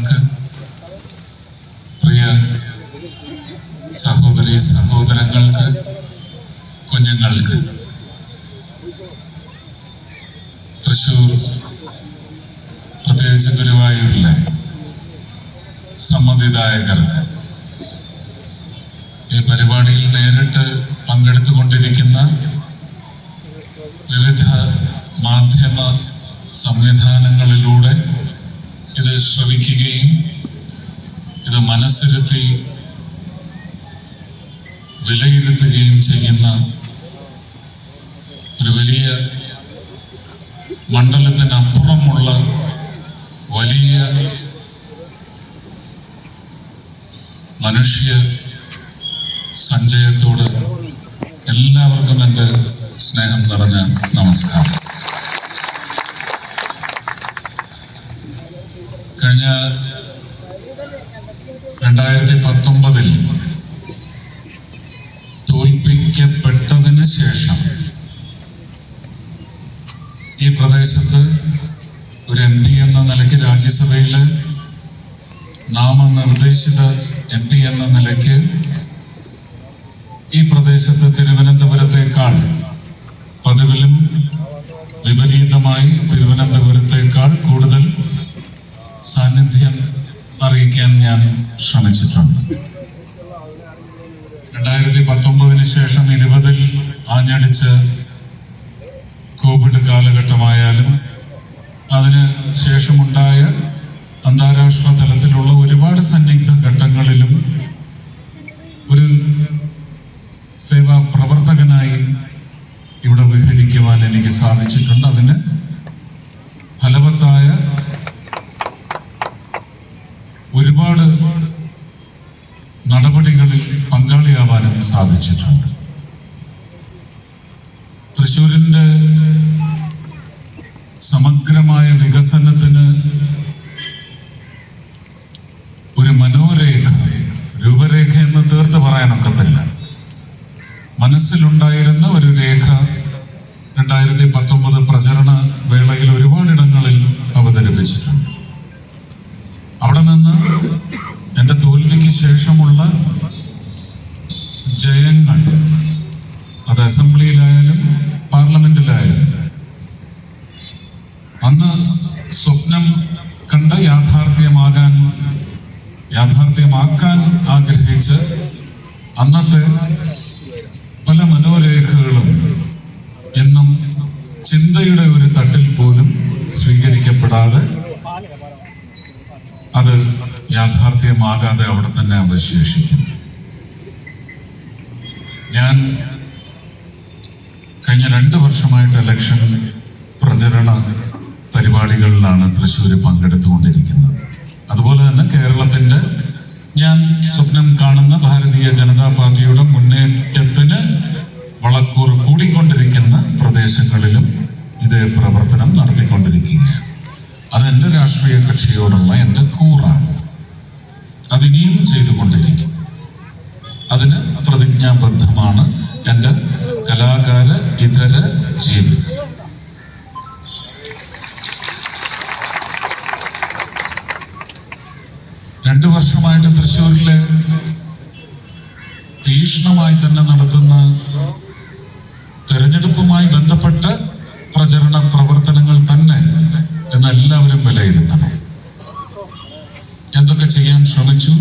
അംഗങ്ങൾക്ക് പ്രിയ സഹോദരി സഹോദരങ്ങൾക്ക് കുഞ്ഞുങ്ങൾക്ക് തൃശൂർ പ്രത്യേകിച്ച് ഗുരുവായൂരിലെ സമ്മതിദായകർക്ക് ഈ പരിപാടിയിൽ നേരിട്ട് പങ്കെടുത്തുകൊണ്ടിരിക്കുന്ന വിവിധ മാധ്യമ സംവിധാനങ്ങളിലൂടെ ഇത് ശ്രവിക്കുകയും ഇത് മനസ്സിരുത്തി വിലയിരുത്തുകയും ചെയ്യുന്ന ഒരു വലിയ മണ്ഡലത്തിനപ്പുറമുള്ള വലിയ മനുഷ്യ സഞ്ചയത്തോട് എല്ലാവർക്കും എന്റെ സ്നേഹം നിറഞ്ഞ നമസ്കാരം. കഴിഞ്ഞ രണ്ടായിരത്തി പത്തൊമ്പതിൽ തോൽപ്പിക്കപ്പെട്ടതിന് ശേഷം ഈ പ്രദേശത്ത് ഒരു എം പി എന്ന നിലയ്ക്ക് രാജ്യസഭയിൽ നാമനിർദ്ദേശിത എം പി എന്ന നിലയ്ക്ക് ഈ പ്രദേശത്ത് തിരുവനന്തപുരത്തേക്കാൾ പതിവിലും വിപരീതമായി തിരുവനന്തപുരത്തേക്കാൾ കൂടുതൽ സാന്നിധ്യം അറിയിക്കാൻ ഞാൻ ശ്രമിച്ചിട്ടുണ്ട്. രണ്ടായിരത്തി പത്തൊമ്പതിന് ശേഷം ഇരുപതിൽ ആഞ്ഞടിച്ച് കോവിഡ് കാലഘട്ടമായാലും അതിന് ശേഷമുണ്ടായ അന്താരാഷ്ട്ര തലത്തിലുള്ള ഒരുപാട് സന്നിഗ്ധ ഘട്ടങ്ങളിലും ഒരു സേവാ പ്രവർത്തകനായി ഇവിടെ വിഹരിക്കുവാൻ എനിക്ക് സാധിച്ചിട്ടുണ്ട്. അതിന് ഫലവത്തായ ഒരുപാട് നടപടികളിൽ പങ്കാളിയാവാനും സാധിച്ചിട്ടുണ്ട്. തൃശ്ശൂരിന്റെ സമഗ്രമായ വികസനത്തിന് ഒരു മനോരേഖ രൂപരേഖ എന്ന് തീർത്ത് പറയാനൊക്കത്തില്ല. മനസ്സിലുണ്ടായിരുന്ന ഒരു രേഖ രണ്ടായിരത്തി പത്തൊമ്പത് പ്രചരണ വേളയിൽ ഒരുപാടിടങ്ങളിൽ അവതരിപ്പിച്ചിട്ടുണ്ട്. അവിടെ നിന്ന് എന്റെ തോൽവിക്ക് ശേഷമുള്ള ജയങ്ങൾ അത് അസംബ്ലിയിലായാലും പാർലമെന്റിലായാലും. അന്ന് സ്വപ്നം കണ്ട യാഥാർത്ഥ്യമാകാൻ യാഥാർത്ഥ്യമാക്കാൻ ആഗ്രഹിച്ച് അന്നത്തെ പല മനോരേഖകളും എന്നും ചിന്തയുടെ ഒരു തട്ടിൽ പോലും സ്വീകരിക്കപ്പെടാതെ അത് യാഥാർത്ഥ്യമാകാതെ അവിടെ തന്നെ അവശേഷിക്കുന്നു. ഞാൻ കഴിഞ്ഞ രണ്ട് വർഷമായിട്ട് ഇലക്ഷൻ പ്രചരണ പരിപാടികളിലാണ് തൃശ്ശൂർ പങ്കെടുത്തുകൊണ്ടിരിക്കുന്നത്. അതുപോലെ തന്നെ കേരളത്തിന്റെ ഞാൻ സ്വപ്നം കാണുന്ന ഭാരതീയ ജനതാ പാർട്ടിയുടെ മുന്നേറ്റത്തിന് വളക്കൂർ കൂടിക്കൊണ്ടിരിക്കുന്ന പ്രദേശങ്ങളിലും ഇതേ പ്രവർത്തനം നടത്തിക്കൊണ്ടിരിക്കുകയാണ്. അതെന്റെ രാഷ്ട്രീയ കക്ഷിയോടുള്ള എന്റെ കൂറാണ്. അതിനിയും ചെയ്തുകൊണ്ടിരിക്കും. അതിന് പ്രതിജ്ഞാബദ്ധമാണ് എന്റെ കലാകാര ഇതര ജീവിതം. രണ്ടു വർഷമായിട്ട് തൃശ്ശൂരിലെ തീഷ്ണമായി തന്നെ നടത്തുന്ന തെരഞ്ഞെടുപ്പുമായി ബന്ധപ്പെട്ട പ്രചരണ പ്രവർത്തനങ്ങൾ തന്നെ എന്ന് എല്ലാവരും വിലയിരുത്തണം എന്തൊക്കെ ചെയ്യാൻ ശ്രമിച്ചു.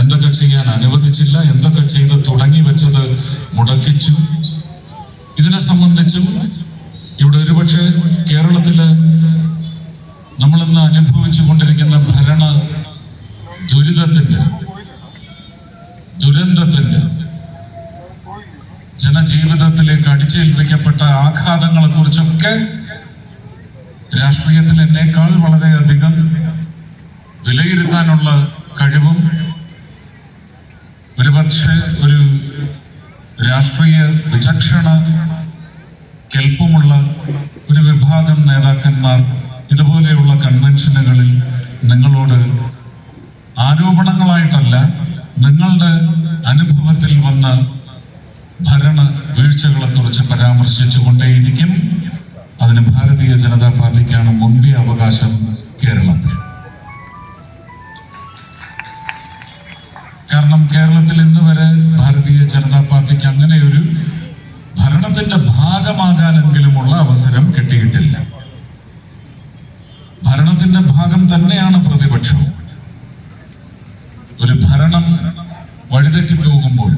എന്തൊക്കെ ചെയ്യാൻ അനുവദിച്ചില്ല എന്തൊക്കെ ചെയ്ത് തുടങ്ങി വെച്ചത് മുടക്കിച്ചു. ഇതിനെ സംബന്ധിച്ചും ഇവിടെ ഒരുപക്ഷെ കേരളത്തിൽ നമ്മളിന്ന് അനുഭവിച്ചു കൊണ്ടിരിക്കുന്ന ഭരണ ദുരിതത്തിന്റെ ദുരന്തത്തിന്റെ ജനജീവിതത്തിലേക്ക് അടിച്ചേൽപ്പിക്കപ്പെട്ട ആഘാതങ്ങളെ കുറിച്ചൊക്കെ രാഷ്ട്രീയത്തിൽ എന്നേക്കാൾ വളരെയധികം വിലയിരുത്താനുള്ള കഴിവും ഒരുപക്ഷെ ഒരു രാഷ്ട്രീയ വിചക്ഷണ കെൽപ്പുമുള്ള ഒരു വിഭാഗം നേതാക്കന്മാർ ഇതുപോലെയുള്ള കൺവെൻഷനുകളിൽ നിങ്ങളോട് ആരോപണങ്ങളായിട്ടല്ല നിങ്ങളുടെ അനുഭവത്തിൽ വന്ന ഭരണ വീഴ്ചകളെക്കുറിച്ച് പരാമർശിച്ചു കൊണ്ടേയിരിക്കും അതിന് ഭാരതീയ ജനതാ പാർട്ടിക്കാണ് മുന്തിയ അവകാശം കേരളത്തിൽ. കാരണം കേരളത്തിൽ ഇന്ന് വരെ ഭാരതീയ ജനതാ പാർട്ടിക്ക് അങ്ങനെ ഒരു ഭരണത്തിന്റെ ഭാഗമാകാനെങ്കിലുമുള്ള അവസരം കിട്ടിയിട്ടില്ല. ഭരണത്തിന്റെ ഭാഗം തന്നെയാണ് പ്രതിപക്ഷം. ഒരു ഭരണം വഴിതെറ്റി പോകുമ്പോൾ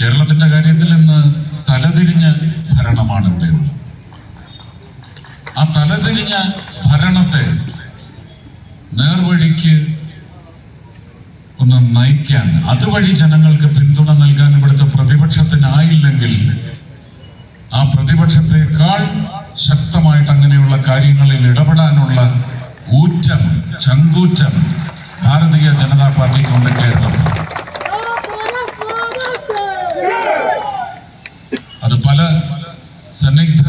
കേരളത്തിന്റെ കാര്യത്തിൽ ഇന്ന് തലതിരിഞ്ഞ ഭരണമാണ് ഇവിടെയുള്ളത് ആ തലതിരിഞ്ഞ ഭരണത്തെ നേർവഴിക്ക് ഒന്ന് നയിക്കാൻ. അതുവഴി ജനങ്ങൾക്ക് പിന്തുണ നൽകാൻ ഇവിടുത്തെ പ്രതിപക്ഷത്തിനായില്ലെങ്കിൽ ആ പ്രതിപക്ഷത്തെക്കാൾ ശക്തമായിട്ട് അങ്ങനെയുള്ള കാര്യങ്ങളിൽ ഇടപെടാനുള്ള ഊറ്റം ചങ്കൂറ്റം ഭാരതീയ ജനതാ പാർട്ടിക്കുണ്ട് കേരളത്തിൽ അത് പല സന്നിഗ്ധ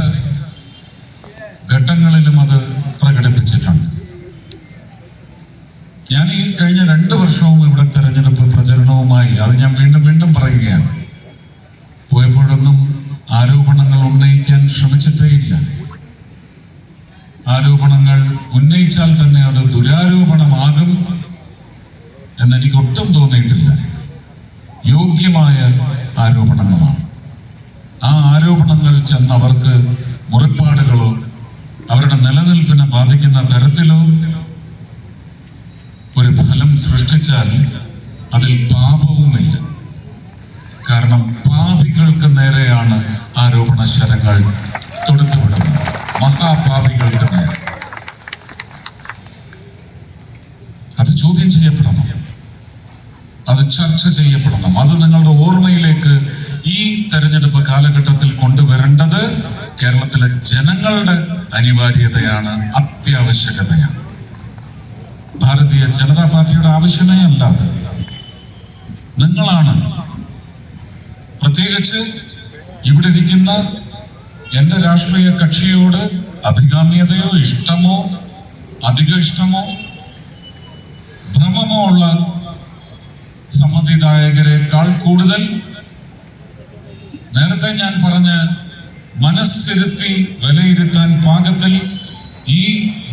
ഘട്ടങ്ങളിലും അത് പ്രകടിപ്പിച്ചിട്ടുണ്ട്. ഞാൻ ഈ കഴിഞ്ഞ രണ്ട് വർഷവും ഇവിടെ തെരഞ്ഞെടുപ്പ് പ്രചരണവുമായി അത് ഞാൻ വീണ്ടും വീണ്ടും പറയുകയാണ്. പോയപ്പോഴൊന്നും ആരോപണങ്ങൾ ഉന്നയിക്കാൻ ശ്രമിച്ചിട്ടേയില്ല ആരോപണങ്ങൾ ഉന്നയിച്ചാൽ തന്നെ അത് ദുരാരോപണമാകും എന്നെനിക്ക് ഒട്ടും തോന്നിയിട്ടില്ല. യോഗ്യമായ ആരോപണങ്ങളാണ്. ആ ആരോപണങ്ങൾ ചെന്ന് അവർക്ക് മുറിപ്പാടുകളോ അവരുടെ നിലനിൽപ്പിനെ ബാധിക്കുന്ന തരത്തിലോ ഒരു സൃഷ്ടിച്ചാൽ അതിൽ പാപവുമില്ല. കാരണം പാപികൾക്ക് നേരെയാണ് ആരോപണ ശരങ്ങൾ തൊടുത്തുവിടുന്നത്. മഹാപാപികൾക്ക് നേരെ. അത് ചോദ്യം ചെയ്യപ്പെടണം. അത് ചർച്ച ചെയ്യപ്പെടണം. അത് നിങ്ങളുടെ ഓർമ്മയിലേക്ക് ഈ തെരഞ്ഞെടുപ്പ് കാലഘട്ടത്തിൽ കൊണ്ടുവരേണ്ടത് കേരളത്തിലെ ജനങ്ങളുടെ അനിവാര്യതയാണ് അത്യാവശ്യകതയാണ്. ഭാരതീയ ജനതാ പാർട്ടിയുടെ ആവശ്യമേ അല്ല നിങ്ങളാണ് പ്രത്യേകിച്ച് ഇവിടെ ഇരിക്കുന്ന എന്റെ രാഷ്ട്രീയ കക്ഷിയോട് അഭികാമ്യതയോ ഇഷ്ടമോ അധിക ഇഷ്ടമോ ഭ്രമമോ ഉള്ള സമ്മതിദായകരെക്കാൾ കൂടുതൽ നേരത്തെ ഞാൻ പറഞ്ഞ മനസ്സിരുത്തി വിലയിരുത്താൻ പാകത്തിൽ ഈ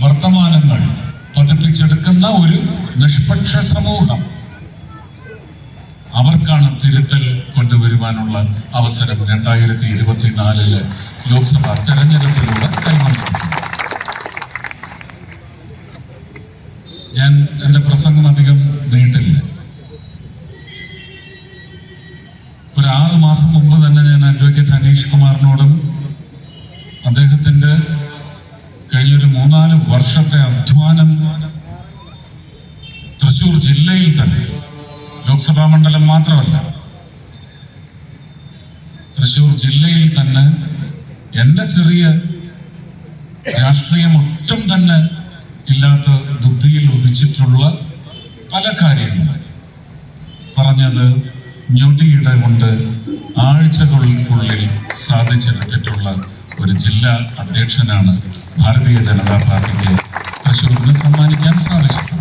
വർത്തമാനങ്ങൾ പതിപ്പിച്ചെടുക്കുന്ന ഒരു നിഷ്പക്ഷ സമൂഹം. അവർക്കാണ് തിരുത്തൽ കൊണ്ടുവരുവാനുള്ള അവസരം രണ്ടായിരത്തി ഇരുപത്തിനാലിൽ ലോക്സഭാ തെരഞ്ഞെടുപ്പിലൂടെ കൈവന്നിരിക്കുന്നത് ഞാൻ എന്റെ പ്രസംഗം അധികം നീട്ടില്ല. ഒരു ആറ് മാസം മുമ്പ് തന്നെ ഞാൻ അഡ്വക്കേറ്റ് അനീഷ് കുമാറിനോടും അദ്ദേഹത്തിന്റെ കഴിഞ്ഞൊരു മൂന്നാൽ വർഷത്തെ അധ്വാനം തൃശൂർ ജില്ലയിൽ തന്നെ ലോക്സഭാ മണ്ഡലം മാത്രമല്ല തൃശൂർ ജില്ലയിൽ തന്നെ എന്റെ ചെറിയ രാഷ്ട്രീയം ഒട്ടും തന്നെ ഇല്ലാത്ത ബുദ്ധിയിൽ ഉദിച്ചിട്ടുള്ള പല കാര്യങ്ങളും. പറഞ്ഞത് ഞൊടിയിട കൊണ്ട് ആഴ്ചകൾക്കുള്ളിൽ സാധിച്ചെടുത്തിട്ടുള്ള ഒരു ജില്ലാ അധ്യക്ഷനാണ് ഭാരതീയ ജനതാ പാർട്ടിക്ക് തൃശ്ശൂരിന് സമ്മാനിക്കാൻ സാധിച്ചത്.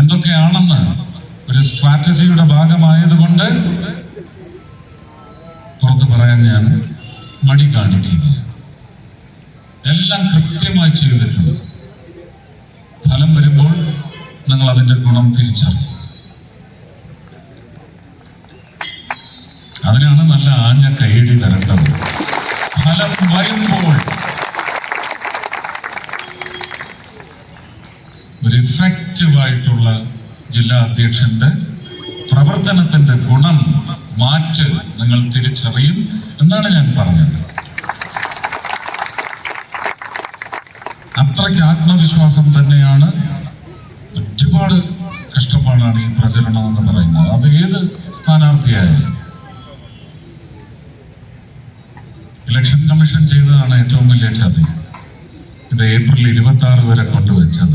എന്തൊക്കെയാണെന്ന് ഒരു സ്ട്രാറ്റജിയുടെ ഭാഗമായതുകൊണ്ട് പുറത്ത് പറയാൻ ഞാൻ മടി കാണിക്കുകയാണ്. എല്ലാം കൃത്യമായി ചെയ്തിട്ടുണ്ട്. ഫലം വരുമ്പോൾ നിങ്ങൾ അതിന്റെ ഗുണം തിരിച്ചറിയും. അതിനാണ് നല്ല ആഞ്ഞ കൈയടി വരേണ്ടത്. ഫലം വരുമ്പോൾ ഒരു ഇഫക്റ്റീവ് ആയിട്ടുള്ള ജില്ലാ അധ്യക്ഷന്റെ പ്രവർത്തനത്തിന്റെ ഗുണം മാറ്റ് നിങ്ങൾ തിരിച്ചറിയും എന്നാണ് ഞാൻ പറഞ്ഞത്. അത്രയ്ക്ക് ആത്മവിശ്വാസം തന്നെയാണ് ഒരുപാട് കഷ്ടപ്പാടാണ് ഈ പ്രചരണം എന്ന് പറയുന്നത്. അത് ഏത് സ്ഥാനാർത്ഥിയായാലും ഇലക്ഷൻ കമ്മീഷൻ ചെയ്തതാണ് ഏറ്റവും വലിയ ചതി. ഇത് ഏപ്രിൽ ഇരുപത്തി ആറ് വരെ കൊണ്ടുവച്ചത്.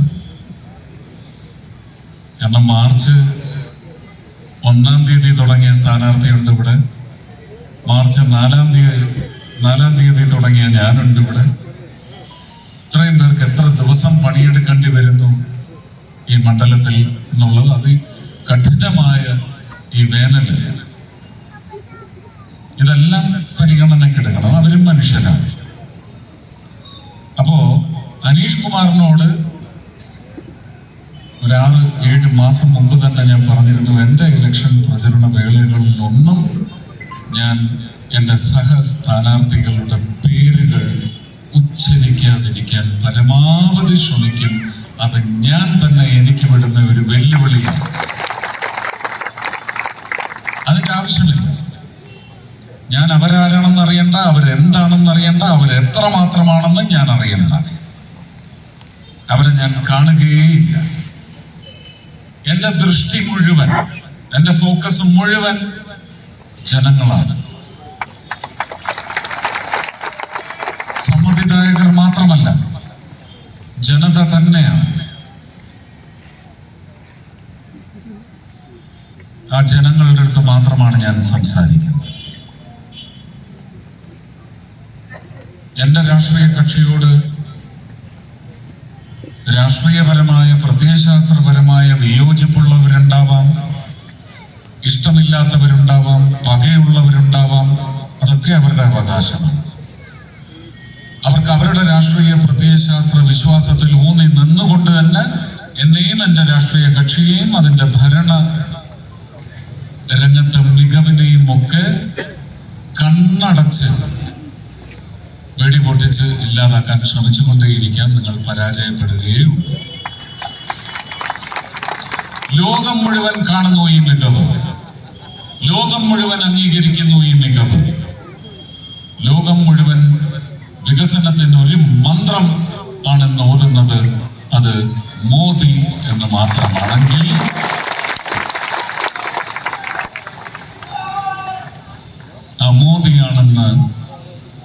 കാരണം മാർച്ച് ഒന്നാം തീയതി തുടങ്ങിയ സ്ഥാനാർത്ഥിയുണ്ട് ഇവിടെ. മാർച്ച് നാലാം തീയതി നാലാം തീയതി തുടങ്ങിയ ഞാനുണ്ട് ഇവിടെ. ഇത്രയും പേർക്ക് എത്ര ദിവസം പണിയെടുക്കേണ്ടി വരുന്നു ഈ മണ്ഡലത്തിൽ എന്നുള്ളത് അതി കഠിനമായ ഈ വേനൽ ഇതെല്ലാം പരിഗണനക്കെടുക്കണം അവരും മനുഷ്യരാണ്. അപ്പോ അനീഷ് കുമാറിനോട് ഒരാറ് ഏഴ് മാസം മുമ്പ് തന്നെ ഞാൻ പറഞ്ഞിരുന്നു എന്റെ ഇലക്ഷൻ പ്രചരണ വേളകളിലൊന്നും ഞാൻ എന്റെ സഹ സ്ഥാനാർത്ഥികളുടെ പേരുകൾ ഉച്ചരിക്കാതിരിക്കാൻ പരമാവധി ശ്രമിക്കും. അത് ഞാൻ തന്നെ എനിക്ക് വിടുന്ന ഒരു വെല്ലുവിളിയാണ്. അതിന്റെ ആവശ്യമില്ല. ഞാൻ അവരാരാണെന്ന് അറിയണ്ട അവരെന്താണെന്ന് അറിയണ്ട അവരെത്ര മാത്രമാണെന്ന് ഞാൻ അറിയണ്ട. അവരെ ഞാൻ കാണുകയേയില്ല. എന്റെ ദൃഷ്ടി മുഴുവൻ എന്റെ ഫോക്കസ് മുഴുവൻ ജനങ്ങളാണ്. സമ്മതിദായകർ മാത്രമല്ല ജനത തന്നെയാണ്. ആ ജനങ്ങളുടെ അടുത്ത് മാത്രമാണ് ഞാൻ സംസാരിക്കുന്നത്. എന്റെ രാഷ്ട്രീയ കക്ഷിയോട് രാഷ്ട്രീയപരമായ പ്രത്യയശാസ്ത്രപരമായ വിയോജിപ്പുള്ളവരുണ്ടാവാം ഇഷ്ടമില്ലാത്തവരുണ്ടാവാം പകയുള്ളവരുണ്ടാവാം അതൊക്കെ അവരുടെ അവകാശമാണ്. അവർക്ക് അവരുടെ രാഷ്ട്രീയ പ്രത്യയശാസ്ത്ര വിശ്വാസത്തിൽ ഊന്നി നിന്നുകൊണ്ട് തന്നെ എന്നെയും എന്റെ രാഷ്ട്രീയ കക്ഷിയെയും അതിന്റെ ഭരണ രംഗത്തെ മികവിനെയും ഒക്കെ കണ്ണടച്ച് വെടിപൊട്ടിച്ച് ഇല്ലാതാക്കാൻ ശ്രമിച്ചുകൊണ്ടേയിരിക്കാൻ നിങ്ങൾ പരാജയപ്പെടുകയുള്ളൂ ലോകം മുഴുവൻ കാണുന്നു ഈ മികവ്. ലോകം മുഴുവൻ അംഗീകരിക്കുന്നു ഈ മികവ്. ലോകം മുഴുവൻ വികസനത്തിന്റെ ഒരു മന്ത്രം ആണെന്ന് ഓതുന്നത് അത് മോദി എന്ന് മാത്രമാണെങ്കിൽ. ആ മോദിയാണെന്ന്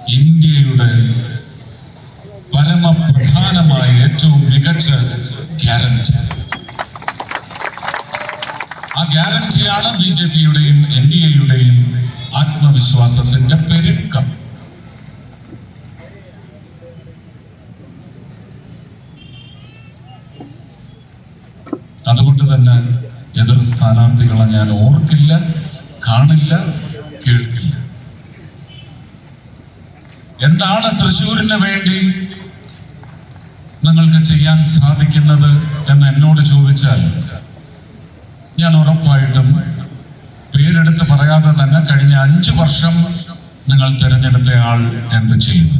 ഇന്ത്യയുടെ പരമപ്രധാനമായ ഏറ്റവും മികച്ച ഗ്യാരണ്ടി. ആ ഗ്യാരണ്ടിയാണ് ബി ജെ പിയുടെയും എൻ ഡി എയുടെയും ആത്മവിശ്വാസത്തിന്റെ പെരുക്കം. അതുകൊണ്ട് തന്നെ എതിർ സ്ഥാനാർത്ഥികളെ ഞാൻ ഓർക്കില്ല കാണില്ല കേൾക്കില്ല. എന്താണ് തൃശ്ശൂരിന് വേണ്ടി നിങ്ങൾക്ക് ചെയ്യാൻ സാധിക്കുന്നത് എന്ന് എന്നോട് ചോദിച്ചാൽ ഞാൻ ഉറപ്പായിട്ടും പേരെടുത്ത് പറയാതെ തന്നെ കഴിഞ്ഞ അഞ്ച് വർഷം നിങ്ങൾ തിരഞ്ഞെടുത്ത ആൾ എന്ത് ചെയ്തു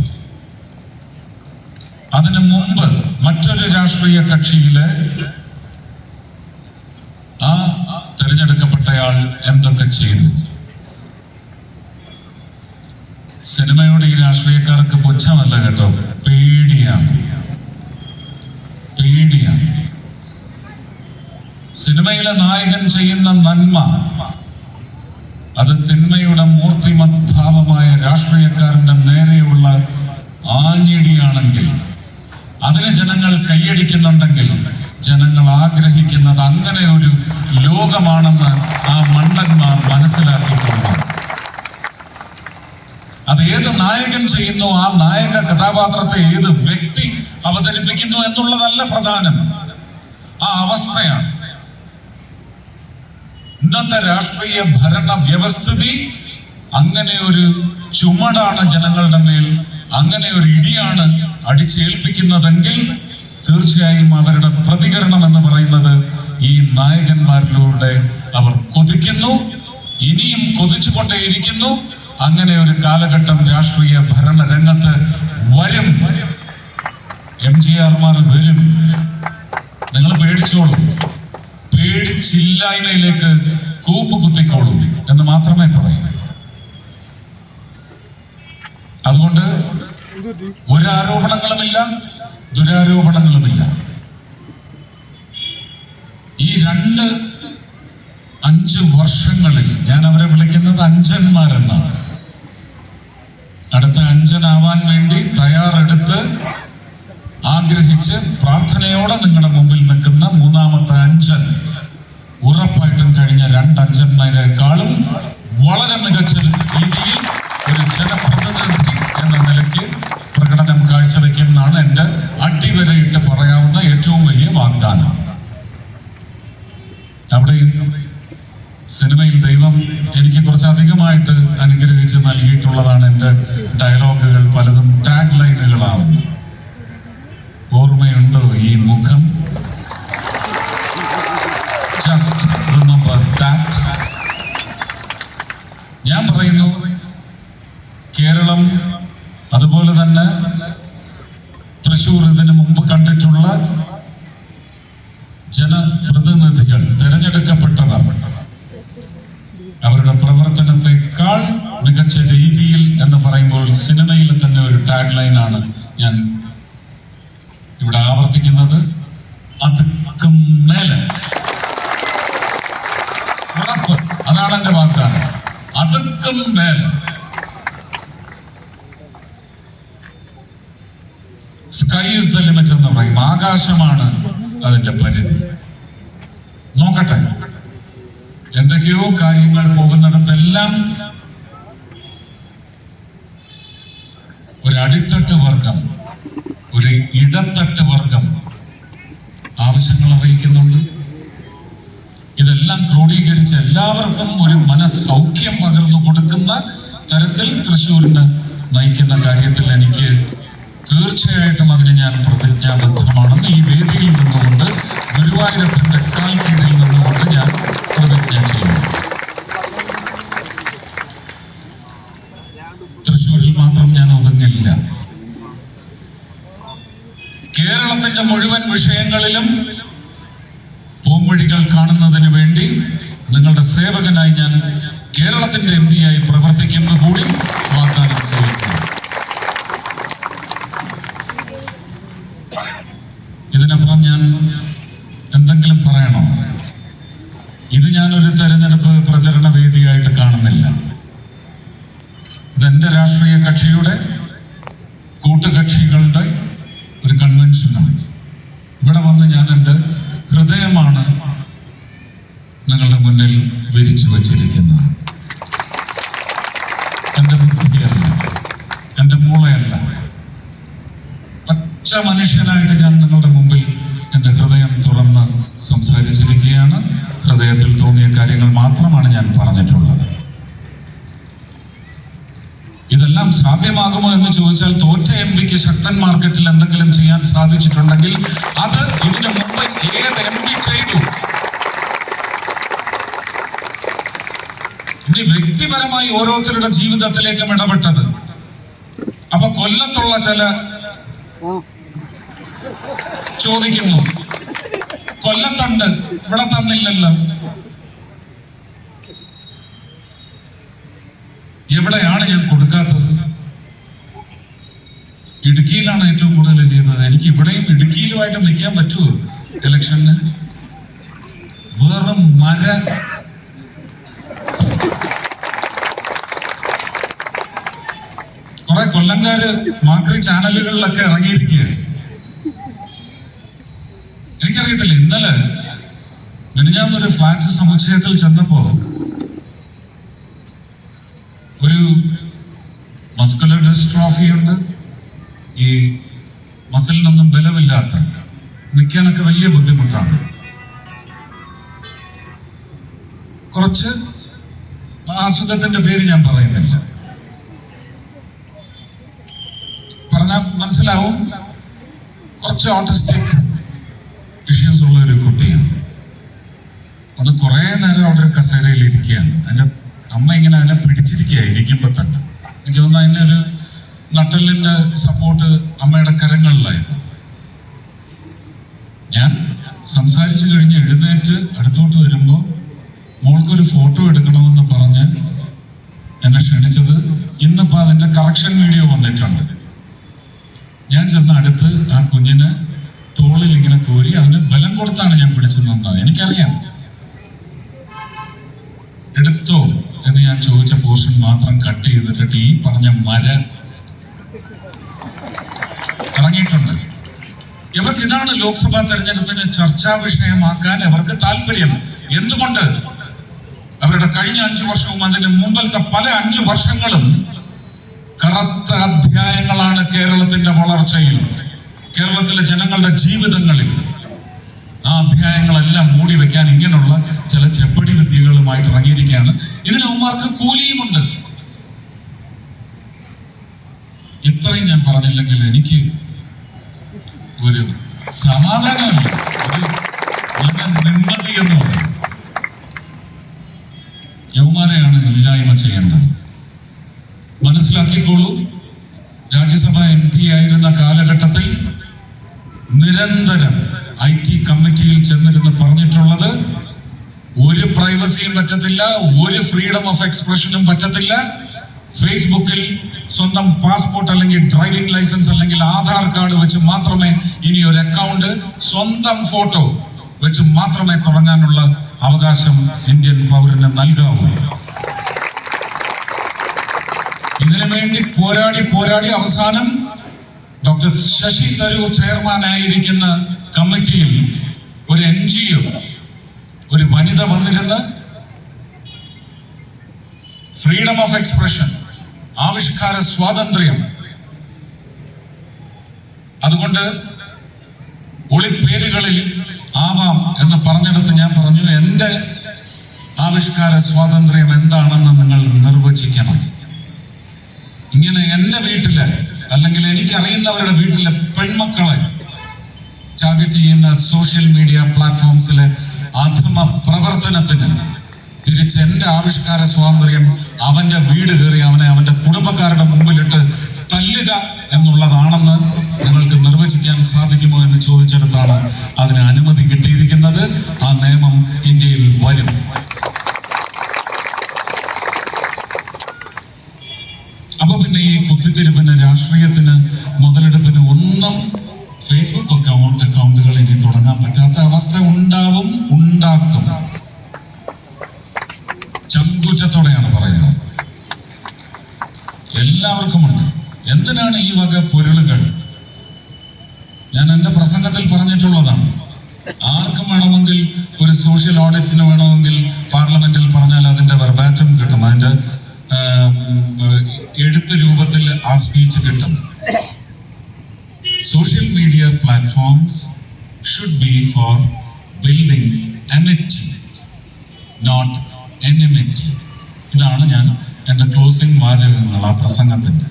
അതിനു മുമ്പ് മറ്റൊരു രാഷ്ട്രീയ കക്ഷിയിലെ ആ തിരഞ്ഞെടുക്കപ്പെട്ടയാൾ എന്തൊക്കെ ചെയ്തു? സിനിമയോട് ഈ രാഷ്ട്രീയക്കാർക്ക് പുച്ഛമല്ല കേട്ടോ. പേടിയാണ് പേടിയാണ് സിനിമയിലെ നായകൻ ചെയ്യുന്ന നന്മ അത് തിന്മയുടെ മൂർത്തിമത് ഭാവമായ രാഷ്ട്രീയക്കാരന്റെ നേരെയുള്ള ആഞ്ഞിടിയാണെങ്കിൽ അതിന് ജനങ്ങൾ കൈയടിക്കുന്നുണ്ടെങ്കിൽ ജനങ്ങൾ ആഗ്രഹിക്കുന്നത് അങ്ങനെ ഒരു ലോകമാണെന്ന് ആ മണ്ടന്മാർ മനസ്സിലാക്കിയിട്ടുണ്ട് അത് ഏത് നായകൻ ചെയ്യുന്നു ആ നായക കഥാപാത്രത്തെ ഏത് വ്യക്തി അവതരിപ്പിക്കുന്നു എന്നുള്ളതല്ല പ്രധാനം. ആ അവസ്ഥയാണ്. ഇന്നത്തെ രാഷ്ട്രീയ ഭരണ വ്യവസ്ഥിതി അങ്ങനെ ഒരു ചുമടാണ് ജനങ്ങളുടെ മേൽ അങ്ങനെ ഒരു ഇടിയാണ് അടിച്ചേൽപ്പിക്കുന്നതെങ്കിൽ തീർച്ചയായും അവരുടെ പ്രതികരണം എന്ന് പറയുന്നത് ഈ നായകന്മാരിലൂടെ അവർ കൊതിക്കുന്നു ഇനിയും കൊതിച്ചുകൊണ്ടേയിരിക്കുന്നു. അങ്ങനെ ഒരു കാലഘട്ടം രാഷ്ട്രീയ ഭരണരംഗത്ത് വരും. എം ജി ആർമാർ വരും. നിങ്ങൾ പേടിച്ചോളൂ. പേടിച്ചില്ലായ്മയിലേക്ക് കൂപ്പ് കുത്തിക്കോളൂ എന്ന് മാത്രമേ പറയൂ. അതുകൊണ്ട് ഒരാരോപണങ്ങളുമില്ല ദുരാരോപണങ്ങളുമില്ല. ഈ രണ്ട് അഞ്ച് വർഷങ്ങളിൽ ഞാൻ അവരെ വിളിക്കുന്നത് അഞ്ചന്മാരെന്നാണ്. അടുത്ത അഞ്ചനാവാൻ വേണ്ടി തയ്യാറെടുത്ത് ആഗ്രഹിച്ച് പ്രാർത്ഥനയോടെ നിങ്ങളുടെ മുമ്പിൽ നിൽക്കുന്ന മൂന്നാമത്തെ അഞ്ചൻ ഉറപ്പായിട്ടും കഴിഞ്ഞ രണ്ട് അഞ്ചന്മാരെക്കാളും വളരെ മികച്ച രീതിയിൽ ഒരു ജനപ്രതിനിധി എന്ന നിലയ്ക്ക് പ്രകടനം കാഴ്ചവെക്കുമെന്നാണ് എന്റെ അടിവരയിട്ട് പറയാവുന്ന ഏറ്റവും വലിയ വാഗ്ദാനം. അവിടെയും സിനിമയിൽ ദൈവം എനിക്ക് കുറച്ചധികമായിട്ട് അനുഗ്രഹിച്ച് നൽകിയിട്ടുള്ളതാണ് എന്റെ ഡയലോഗുകൾ പലതും ടാഗ് ലൈനുകളാണ് ഓർമ്മയുണ്ടോ ഈ മുഖം? ജസ്റ്റ് ഞാൻ പറയുന്നു കേരളം അതുപോലെ തന്നെ തൃശൂർ ഇതിന് മുമ്പ് കണ്ടിട്ടുള്ള ജനപ്രതിനിധികൾ തിരഞ്ഞെടുക്കപ്പെട്ടവർ അവരുടെ പ്രവർത്തനത്തെക്കാൾ മികച്ച രീതിയിൽ എന്ന് പറയുമ്പോൾ സിനിമയിൽ തന്നെ ഒരു ടാഗ് ലൈനാണ് ഞാൻ ഇവിടെ ആവർത്തിക്കുന്നത്. അതുക്കും മേലെ. അതാണ് എന്റെ വാഗ്ദാനം. അതുക്കും മേലെ. സ്കൈ ഇസ് ദ ലിമിറ്റ് എന്ന് പറയും. ആകാശമാണ് അതിന്റെ പരിധി. നോക്കട്ടെ. എന്തൊക്കെയോ കാര്യങ്ങൾ പോകുന്നിടത്തെല്ലാം ഒരു അടിത്തട്ട് വർഗം ഒരു ഇടത്തട്ട് വർഗം ആവശ്യങ്ങൾ അറിയിക്കുന്നുണ്ട്. ഇതെല്ലാം ക്രോഡീകരിച്ച് എല്ലാവർക്കും ഒരു മനസ്സൗഖ്യം പകർന്നു കൊടുക്കുന്ന തരത്തിൽ തൃശ്ശൂരിന് നയിക്കുന്ന കാര്യത്തിൽ എനിക്ക് തീർച്ചയായിട്ടും അതിന് ഞാൻ പ്രതിജ്ഞാബദ്ധമാണെന്ന് ഈ വേദിയിൽ നിന്നുകൊണ്ട് ഗുരുവായൂരപ്പന്റെ കാൽ കീഴിൽ നിന്നുകൊണ്ട് ഞാൻ പ്രതിജ്ഞ ചെയ്യുന്നു. തൃശ്ശൂരിൽ മാത്രം ഞാൻ ഒതുങ്ങില്ല. കേരളത്തിന്റെ മുഴുവൻ വിഷയങ്ങളിലും പോംവഴികൾ കാണുന്നതിന് വേണ്ടി നിങ്ങളുടെ സേവകനായി ഞാൻ കേരളത്തിന്റെ എം ആയി പ്രവർത്തിക്കുന്ന കൂടി വാഗ്ദാനം ചെയ്യുന്നു. ഇതിനപ്പുറം ഞാൻ എന്തെങ്കിലും പറയണോ? ഇത് ഞാനൊരു തെരഞ്ഞെടുപ്പ് പ്രചരണ വേദിയായിട്ട് കാണുന്നില്ല. ഇതെന്റെ രാഷ്ട്രീയ കക്ഷിയുടെ കൂട്ടുകക്ഷികളുടെ ഒരു കൺവെൻഷനാണ്. ഇവിടെ വന്ന് ഞാൻ എന്റെ ഹൃദയമാണ് നിങ്ങളുടെ മുന്നിൽ വിരിച്ചു വച്ചിരിക്കുന്നത്. എന്റെ ബുദ്ധിയല്ല. എന്റെ മൂളയല്ല. പച്ച മനുഷ്യനായിട്ട് ഞാൻ നിങ്ങളുടെ മുമ്പിൽ എന്റെ ഹൃദയം തുറന്ന് സംസാരിച്ചിരിക്കുകയാണ്. ഹൃദയത്തിൽ തോന്നിയ കാര്യങ്ങൾ മാത്രമാണ് ഞാൻ പറഞ്ഞിട്ടുള്ളത്. ഇതെല്ലാം സാധ്യമാകുമോ എന്ന് ചോദിച്ചാൽ തോറ്റ എം പിക്ക് ശക്തൻ മാർക്കറ്റിൽ എന്തെങ്കിലും ചെയ്യാൻ സാധിച്ചിട്ടുണ്ടെങ്കിൽ അത് ഇതിനു മുമ്പ് ഏത് എം പി ചെയ്തു? ഇനി വ്യക്തിപരമായി ഓരോരുത്തരുടെ ജീവിതത്തിലേക്കും ഇടപെട്ടത്. അപ്പൊ കൊല്ലത്തുള്ള ചില ചോദിക്കുന്നു. കൊല്ലത്തുണ്ട് ഇവിടെ തന്നില്ലല്ലോ. എവിടെയാണ് ഞാൻ കൊടുക്കാത്തത്? ഇടുക്കിയിലാണ് ഏറ്റവും കൂടുതൽ ചെയ്യുന്നത്. എനിക്ക് ഇവിടെയും ഇടുക്കിയിലുമായിട്ട് നിൽക്കാൻ പറ്റുമോ ഇലക്ഷന്? വെറും മര. കുറെ കൊല്ലംകാര് മാക്രി ചാനലുകളിലൊക്കെ ഇറങ്ങിയിരിക്കുക എനിക്കറിയത്തില്ല. ഇന്നലെ മിനിഞ്ഞാന്നൊരു ഫ്ലാറ്റ് സമുച്ചയത്തിൽ ചെന്നപ്പോ ഒരു മസ്കുലർ ഡിസ്ട്രോഫി ഉണ്ട് ഈ മസിലിനൊന്നും ബലമില്ലാത്ത നിൽക്കാനൊക്കെ വലിയ ബുദ്ധിമുട്ടാണ്. കുറച്ച് അസുഖത്തിന്റെ പേര് ഞാൻ പറയുന്നില്ല. പറഞ്ഞാൽ മനസ്സിലാവും. കുറച്ച് ഓട്ടിസ്റ്റിക് ഇഷ്യൂസ് ഉള്ള ഒരു കുട്ടിയാണ്. അത് കുറേ നേരം അവിടെ ഒരു കസേരയിൽ ഇരിക്കുകയാണ്. അതിന്റെ അമ്മ ഇങ്ങനെ അതിനെ പിടിച്ചിരിക്കുക ഇരിക്കുമ്പോ തന്നെ. എനിക്ക് തോന്നുന്നു അതിനൊരു നട്ടലിന്റെ സപ്പോർട്ട് അമ്മയുടെ കരങ്ങളിലായിരുന്നു. ഞാൻ സംസാരിച്ചു കഴിഞ്ഞ് എഴുന്നേറ്റ് അടുത്തോട്ട് വരുമ്പോൾ മോൾക്കൊരു ഫോട്ടോ എടുക്കണമെന്ന് പറഞ്ഞ് എന്നെ ക്ഷണിച്ചത് ഇന്നിപ്പോ അതിന്റെ കറക്ഷൻ വീഡിയോ വന്നിട്ടുണ്ട്. ഞാൻ ചെന്ന് അടുത്ത് ആ കുഞ്ഞിന് തോളിൽ ഇങ്ങനെ കോരി അതിന് ബലം കൊടുത്താണ് ഞാൻ പിടിച്ചു നിന്നത് എനിക്കറിയാം. എടുത്തോ എന്ന് ഞാൻ ചോദിച്ച പോർഷൻ മാത്രം കട്ട് ചെയ്തിട്ടിട്ട് ഈ പറഞ്ഞ മര ഇറങ്ങിയിട്ടുണ്ട്. ഇവർക്ക് ഇതാണ് ലോക്സഭാ തെരഞ്ഞെടുപ്പിന് ചർച്ചാ വിഷയമാക്കാൻ അവർക്ക് താല്പര്യം. എന്തുകൊണ്ട്? അവരുടെ കഴിഞ്ഞ അഞ്ചു വർഷവും അതിന് മുമ്പത്തെ പല അഞ്ചു വർഷങ്ങളും കറുത്ത അധ്യായങ്ങളാണ് കേരളത്തിന്റെ വളർച്ചയിൽ. കേരളത്തിലെ ജനങ്ങളുടെ ജീവിതങ്ങളിൽ ആ അധ്യായങ്ങളെല്ലാം മൂടി വെക്കാൻ ഇങ്ങനെയുള്ള ചില ചെപ്പടി വിദ്യകളുമായിട്ട് ഇറങ്ങിയിരിക്കുകയാണ്. ഇതിന് അവന്മാർക്ക് കൂലിയുമുണ്ട്. ഇത്രയും ഞാൻ പറഞ്ഞില്ലെങ്കിൽ എനിക്ക് ഒരു സമാധാനമില്ല. അവന്മാരെയാണ് ഇല്ലായ്മ ചെയ്യേണ്ടത്. മനസ്സിലാക്കിക്കോളൂ. രാജ്യസഭ എം പി ആയിരുന്ന കാലഘട്ടത്തിൽ നിരന്തരം ഐ ടി കമ്മിറ്റിയിൽ ചെന്നിരുന്ന് പറഞ്ഞിട്ടുള്ളത് ഒരു പ്രൈവസിയും പറ്റത്തില്ല ഒരു ഫ്രീഡം ഓഫ് എക്സ്പ്രഷനും പറ്റത്തില്ല. ഫേസ്ബുക്കിൽ സ്വന്തം പാസ്പോർട്ട് അല്ലെങ്കിൽ ഡ്രൈവിംഗ് ലൈസൻസ് അല്ലെങ്കിൽ ആധാർ കാർഡ് വെച്ച് മാത്രമേ ഇനി ഒരു അക്കൗണ്ട് സ്വന്തം ഫോട്ടോ വെച്ച് മാത്രമേ തുടങ്ങാനുള്ള അവകാശം ഇന്ത്യൻ പൗരന് നൽകാവൂ. ഇതിനു വേണ്ടി പോരാടി പോരാടി അവസാനം ഡോക്ടർ ശശി തരൂർ ചെയർമാനായിരിക്കുന്ന കമ്മിറ്റിയിൽ ഒരു എൻ ജി ഒ ഒരു വനിത വന്നിരുന്ന് ഫ്രീഡം ഓഫ് എക്സ്പ്രഷൻ ആവിഷ്കാര സ്വാതന്ത്ര്യം. അതുകൊണ്ട് ഒളിപ്പേരുകളിൽ ആവാം എന്ന് പറഞ്ഞെടുത്ത് ഞാൻ പറഞ്ഞു എന്റെ ആവിഷ്കാര സ്വാതന്ത്ര്യം എന്താണെന്ന് നിങ്ങൾ നിർവചിക്കണം. ഇങ്ങനെ എന്റെ വീട്ടിൽ അല്ലെങ്കിൽ എനിക്കറിയുന്നവരുടെ വീട്ടിലെ പെൺമക്കളെ ടാർഗറ്റ് ചെയ്യുന്ന സോഷ്യൽ മീഡിയ പ്ലാറ്റ്ഫോംസിലെ അധമ പ്രവർത്തനത്തിന് തിരിച്ച് എന്റെ ആവിഷ്കാര സ്വാതന്ത്ര്യം അവന്റെ വീട് കയറി അവനെ അവന്റെ കുടുംബക്കാരുടെ മുമ്പിലിട്ട് തല്ലുക എന്നുള്ളതാണെന്ന് നിങ്ങൾക്ക് നിർവചിക്കാൻ സാധിക്കുമോ എന്ന് ചോദിച്ചെടുത്താണ് അതിന് അനുമതി കിട്ടിയിരിക്കുന്നത്. ആ നിയമം ഇന്ത്യയിൽ വരും. അപ്പൊ പിന്നെ ഈ കുത്തിത്തിരിപ്പിന് രാഷ്ട്രീയത്തിന് മുതലെടുപ്പിന് ഒന്നും ഫേസ്ബുക്ക് അക്കൗണ്ട് അക്കൗണ്ടുകൾ ഇനി തുടങ്ങാൻ പറ്റാത്ത അവസ്ഥ ഉണ്ടാവും ഉണ്ടാക്കും. ചങ്കുറ്റത്തോടെയാണ് പറയുന്നത്. എല്ലാവർക്കുമുണ്ട്. എന്തിനാണ് ഈ വക പൊരുളുകൾ? ഞാൻ എന്റെ പ്രസംഗത്തിൽ പറഞ്ഞിട്ടുള്ളതാണ്. ആർക്കും വേണമെങ്കിൽ ഒരു സോഷ്യൽ ഓഡിറ്റിന് വേണമെങ്കിൽ പാർലമെന്റിൽ പറഞ്ഞാൽ അതിന്റെ വെർബാറ്റം കിട്ടും. ഉം, എഴുത്ത് രൂപത്തിൽ ആ സ്പീച്ച് കിട്ടും. Social media platforms should be for building not enmity ഇതാണ് ഞാൻ എന്റെ ക്ലോസിംഗ് വാചകങ്ങൾ ആ പ്രസംഗത്തിന്റെ.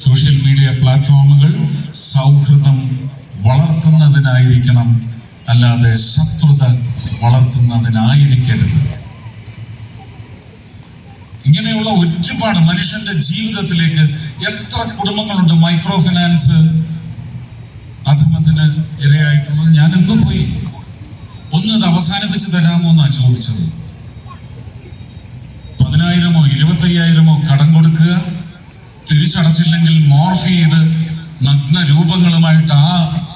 സോഷ്യൽ മീഡിയ പ്ലാറ്റ്ഫോമുകൾ സൗഹൃദം വളർത്തുന്നതിനായിരിക്കണം അല്ലാതെ ശത്രുത വളർത്തുന്നതിനായിരിക്കരുത്. ഇങ്ങനെയുള്ള ഒരുപാട് മനുഷ്യന്റെ ജീവിതത്തിലേക്ക് എത്ര കുടുംബങ്ങളുണ്ട്? മൈക്രോ ഫിനാൻസ് അധമത്തിന് ഇരയായിട്ടുള്ളത് ഞാൻ ഇന്ന് പോയി. ഒന്ന് അത് അവസാനിപ്പിച്ച് തരാമോ എന്നാ ചോദിച്ചത്. പതിനായിരമോ ഇരുപത്തയ്യായിരമോ കടം കൊടുക്കുക. തിരിച്ചടച്ചില്ലെങ്കിൽ മോർഫ് ചെയ്ത് നഗ്ന രൂപങ്ങളുമായിട്ട് ആ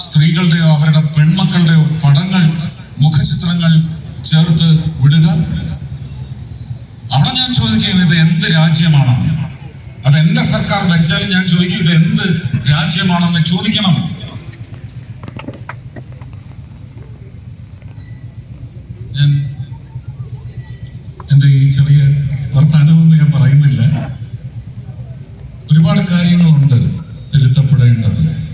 സ്ത്രീകളുടെയോ അവരുടെ പെൺമക്കളുടെയോ പടങ്ങൾ മുഖചിത്രങ്ങൾ ചേർത്ത് വിടുക. അവിടെ ഞാൻ ചോദിക്കും ഇത് എന്ത് രാജ്യമാണ്? അത് എന്റെ സർക്കാർ ഭരിച്ചാലും ഞാൻ ചോദിക്കും ഇത് എന്ത് രാജ്യമാണെന്ന് ചോദിക്കണം. ഞാൻ എന്റെ ഈ ചെറിയ വർത്തമാനമൊന്നും ഞാൻ പറയുന്നില്ല. ഒരുപാട് കാര്യങ്ങളുണ്ട് തിരുത്തപ്പെടേണ്ടത്.